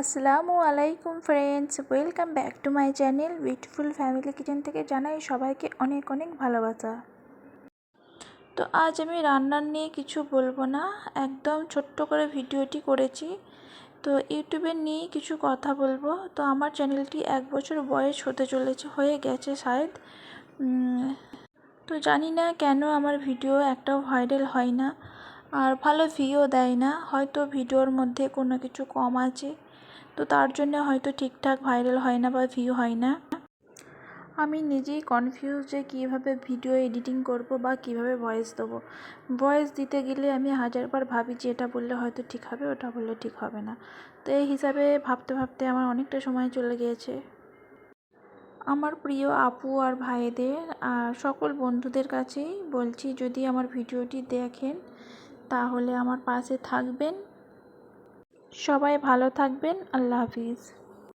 আসসালামু আলাইকুম friends welcome back to my channel beautiful family kitchen থেকে জানাই সবাইকে অনেক অনেক ভালোবাসা। তো আজ আমি রান্নার নিয়ে কিছু বলব না, একদম ছোট্ট করে ভিডিওটি করেছি। তো ইউটিউবে নিয়ে কিছু কথা বলব। তো আমার চ্যানেলটি এক বছর বয়স হতে চলেছে, হয়ে গেছে শায়দ। তো জানি না কেন আমার ভিডিও একটাও ভাইরাল হয় না। আর ভালো ভিউ দেয় না। হয়তো ভিডিওর মধ্যে কোনো কিছু কম আছে। তো তার জন্য হয়তো ঠিকঠাক ভাইরাল হয় না বা ভিউ হয় না। আমি নিজেই কনফিউজ যে কীভাবে ভিডিও এডিটিং করব বা কীভাবে ভয়েস দেবো। ভয়েস দিতে গেলে আমি হাজারবার ভাবি যে এটা বললে হয়তো ঠিক হবে, ওটা বললে ঠিক হবে না। তো এই হিসাবে ভাবতে ভাবতে আমার অনেকটা সময় চলে গিয়েছে। আমার প্রিয় আপু আর ভাইদের আর সকল বন্ধুদের কাছেই বলছি, যদি আমার ভিডিওটি দেখেন তাহলে আমার পাশে থাকবেন। সবাই ভালো থাকবেন। আল্লাহ হাফিজ।